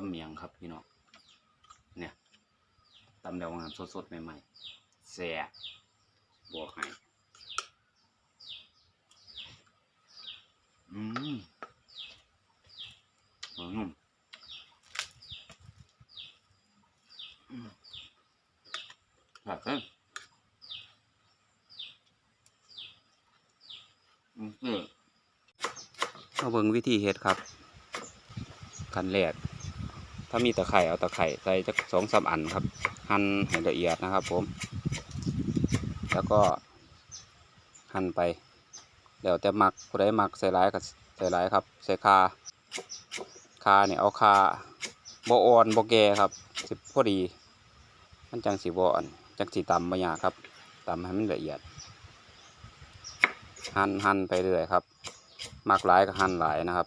กับเมียงครับพี่น้องเนี่ยตำแล้วงานสดๆใหม่ๆแซ่บบวกให้อืมหัวนุ่มอืมแบบนั้นอืมเออมาเบิ่งวิธีเฮ็ดครับ ขั้นแรก ถ้ามีตะไคร่เอาตะไคร่ใส่จักสองสามอันครับ หั่นให้ละเอียดนะครับ ผม แล้วก็หั่นไปแล้วแต่มักผู้ใดมักใส่หลายก็ใส่หลายครับ ใส่คาคาเนี่ยเอาคาบอ่อนบ่แกครับสิบพอดีมันจังสิบ่อ่อนจังสิตำบ่ยาครับตำให้มันละเอียด หั่นหั่นไปเรื่อยครับ มักหลายก็หั่นหลายนะครับ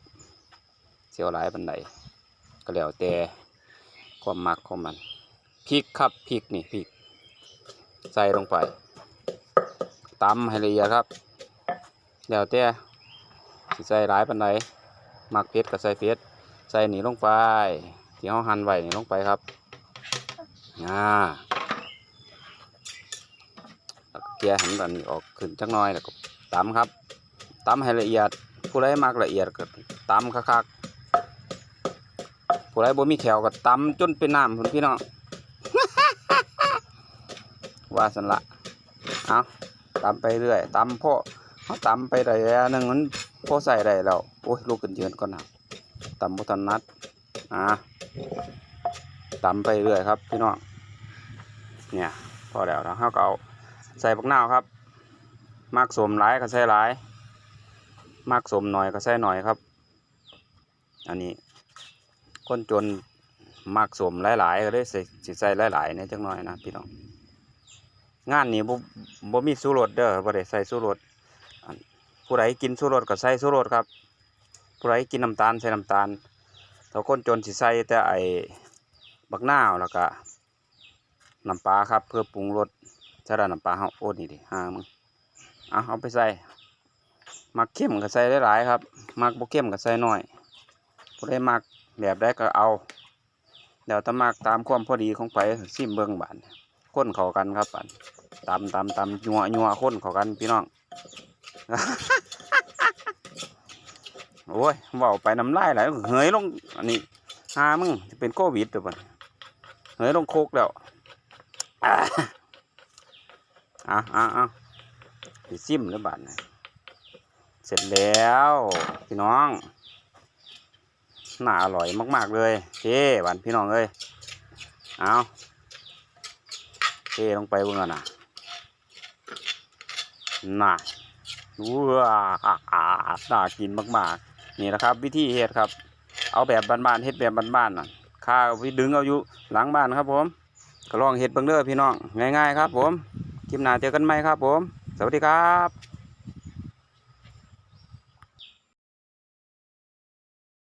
เสียวหลายปันใด ก็แล้วแต่ความมักของมันพริกครับพริกนี่พริก ใส่ลงไปตำให้ละเอียดครับ แล้วแต่สิใส่หลายปันใดมักเผ็ดก็ใส่เผ็ดใส่หนีลงไปที่เราหั่นไว้นี่ลงไปครับอ่าแล้วก็เกลี่ยให้มันแบบนี้ออกขึ้นจักน่อยแล้วก็ตำครับตำให้ละเอียดผู้ใดมักละเอียดก็ตำคักๆ ผู้ใดบ่มีแขวก็ตำจนเป็นน้ำพุ่นพี่น้อง ว่าสันละเอาตำไปเรื่อยตำพอเขาตำไปได้แล้วหนึงมันพอใส่ได้แล้วโอ้ยลูกขึ้นยืนก่อนนะตำบ่ทันนัดอ่าตำไปเรื่อยครับพี่น้องเนี่ยพอแล้วแล้วเขาก็เอาใส่บักนาวครับมักสมหลายก็ใส่หลายมากสมหน่อยก็ใส่หน่อยครับ อันนี้ คนจนมากสมหลายๆก็ได้ใส่สิใส่หลายๆเนี่ยจังหน่อยนะพี่น้องงานนี้บ่บ่มีสูรสเด้อบ่ได้ใส่สูรสผู้ใดกินสูรสก็ใส่สูรสครับ ผู้ใดกินน้ำตาลใส่น้ำตาลถ้าคนจนสิใส่แต่ไอ้บักนาวแล้วก็น้ำปลาครับเพื่อปรุงรสใส่ได้น้ำปลาเฮาโอ้นี่ดิหามึงเอาเอาไปใส่มักเข้มก็ใส่หลายๆครับ มักบ่เข้มก็ใส่น้อยผู้ใดมัก แบบใดก็เอาเดี๋ยวถ้ามักตามความพอดีของไปซิมเบิ่งบานคนเข้ากันครับบานตำตำตำยัวยัวคนเข้ากันพี่น้องโอ้ยว้าไปน้ำลายไหลเหยลงอันนี้หามึงจะเป็นโควิดเด้อบัดเหยลงโคกแล้วอะอะอะซิมเลยบานเสร็จแล้วพี่น้อง น่าอร่อยมาก ๆ เลยเท่หวานพี่น้องเอ้ยเอาเทลงไปเบิ่งก่อนะน่าว้าน่ากินมาก ๆ นี่นะครับ วิธีเฮ็ดครับ เอาแบบบ้านๆเฮ็ดแบบบ้านๆน่ะข้าเอาไปดึงเอาอยู่หลังบ้านครับผมก็ลองเฮ็ดเบิ่งเด้อพี่น้องง่าย ๆ ครับ ผมคลิปหน้าเจอกันใหม่ครับ ผม สวัสดีครับ